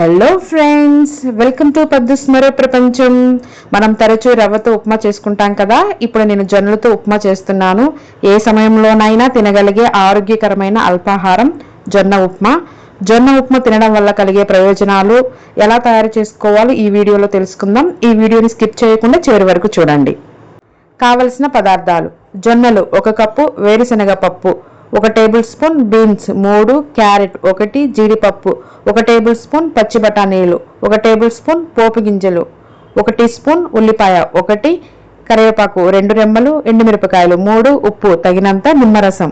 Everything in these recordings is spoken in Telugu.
హలో ఫ్రెండ్స్ వెల్కమ్ టు పద్దు స్మర ప్రపంచం మనం తరచూ రవ్వతో ఉప్మా చేసుకుంటాం కదా. ఇప్పుడు నేను జొన్నలతో ఉప్మా చేస్తున్నాను. ఏ సమయంలోనైనా తినగలిగే ఆరోగ్యకరమైన అల్పాహారం జొన్న ఉప్మా. జొన్న ఉప్మా తినడం వల్ల కలిగే ప్రయోజనాలు ఎలా తయారు చేసుకోవాలో ఈ వీడియోలో తెలుసుకుందాం. ఈ వీడియోని స్కిప్ చేయకుండా చివరి వరకు చూడండి. కావలసిన పదార్థాలు. జొన్నలు ఒక కప్పు వేరుశనగ పప్పు ఒక టేబుల్ స్పూన్ బీన్స్ మూడు క్యారెట్ ఒకటి జీడిపప్పు ఒక టేబుల్ స్పూన్ పచ్చి బఠానీలు ఒక టేబుల్ స్పూన్ పోపు గింజలు ఒక టీ స్పూన్ ఉల్లిపాయ ఒకటి కరివేపాకు రెండు రెమ్మలు ఎండుమిరపకాయలు మూడు ఉప్పు తగినంత నిమ్మరసం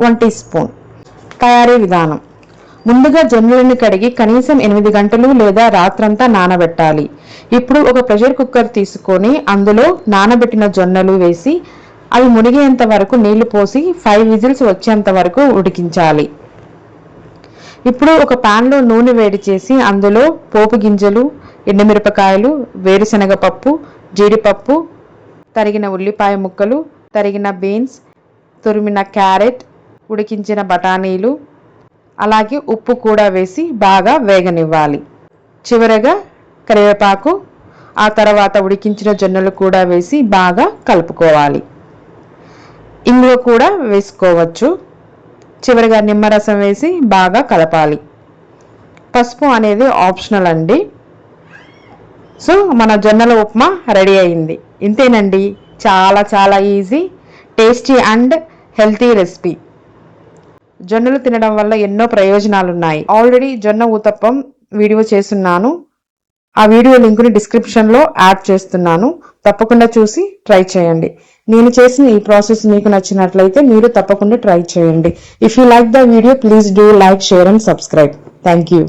వన్ టీ స్పూన్. తయారీ విధానం. ముందుగా జొన్నలను కడిగి కనీసం ఎనిమిది గంటలు లేదా రాత్రంతా నానబెట్టాలి. ఇప్పుడు ఒక ప్రెషర్ కుక్కర్ తీసుకొని అందులో నానబెట్టిన జొన్నలు వేసి అవి మునిగేంత వరకు నీళ్ళు పోసి ఫైవ్ విజిల్స్ వచ్చేంత వరకు ఉడికించాలి. ఇప్పుడు ఒక పాన్లో నూనె వేడి చేసి అందులో పోపు గింజలు ఎండుమిరపకాయలు వేరుశనగ పప్పు జీడిపప్పు తరిగిన ఉల్లిపాయ ముక్కలు తరిగిన బీన్స్ తురిమిన క్యారెట్ ఉడికించిన బఠానీలు అలాగే ఉప్పు కూడా వేసి బాగా వేగనివ్వాలి. చివరగా కరివేపాకు ఆ తర్వాత ఉడికించిన జొన్నలు కూడా వేసి బాగా కలుపుకోవాలి. ఇందులో కూడా వేసుకోవచ్చు. చివరిగా నిమ్మరసం వేసి బాగా కలపాలి. పసుపు అనేది ఆప్షనల్ అండి. సో మన జొన్నల ఉప్మా రెడీ అయింది. ఇంతేనండి. చాలా చాలా easy tasty and healthy recipe. జొన్నలు తినడం వల్ల ఎన్నో ప్రయోజనాలు ఉన్నాయి ఆల్రెడీ జొన్న ఊతప్పం వీడియో చేస్తున్నాను. ఆ వీడియో లింకుని డిస్క్రిప్షన్లో యాడ్ చేస్తున్నాను. తప్పకుండా చూసి ట్రై చేయండి. నేను చేసిన ఈ ప్రాసెస్ మీకు నచ్చినట్లయితే మీరు తప్పకుండా ట్రై చేయండి. If you like the video please do like share and subscribe thank you